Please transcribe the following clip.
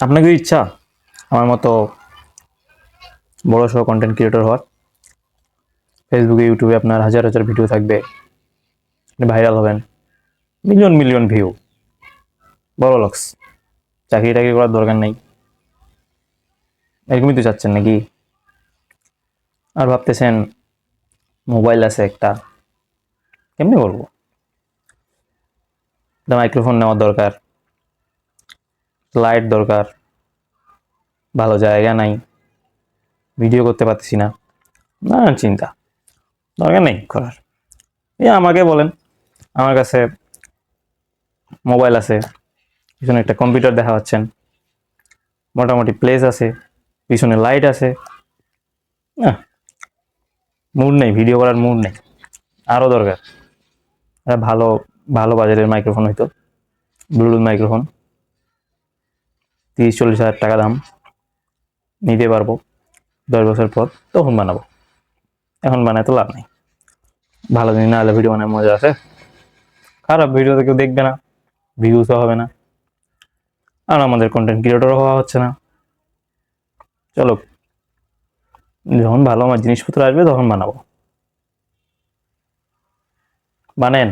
আপনাকে ইচ্ছা আমার মতো বড় সড়ো কন্টেন্ট ক্রিয়েটর হওয়ার। ফেসবুকে ইউটিউবে আপনার হাজার হাজার ভিডিও থাকবে। ভাইরাল হবেন। মিলিয়ন মিলিয়ন ভিউ বড় লক্স চাকরি টাকরি করার দরকার নেই। এরকমই তো চাচ্ছেন নাকি? আর ভাবতেছেন মোবাইল আছে একটা। কেমনি করব? একটা মাইক্রোফোন নেওয়ার দরকার। লাইট দরকার। ভালো জায়গা নাই। ভিডিও করতে পারতেছি না। নানান চিন্তা। দরকার নেই করার। এই আমাকে বলেন। আমার কাছে মোবাইল আছে। পিছনে একটা কম্পিউটার দেখা পাচ্ছেন। মোটামুটি প্লেস আছে। পিছনে লাইট আছে। না মুড নেই। ভিডিও করার মুড নেই। আরও দরকার। একটা ভালো ভালো বাজারের মাইক্রোফোন হইতো। ব্লুটুথ মাইক্রোফোন তিরিশ চল্লিশ হাজার টাকা দাম নিতে পারব দশ বছর পর, তখন বানাবো। এখন বানায় তো লাভ নেই। ভালো দিন না হলে ভিডিও বানায় মজা আছে। খারাপ ভিডিওতে কেউ দেখবে না ভিউসও হবে না। আর আমাদের কন্টেন্ট ক্রিয়েটর হওয়া হচ্ছে না। চলো, যখন ভালো আমার জিনিসপত্র আসবে তখন বানাবো। বানেন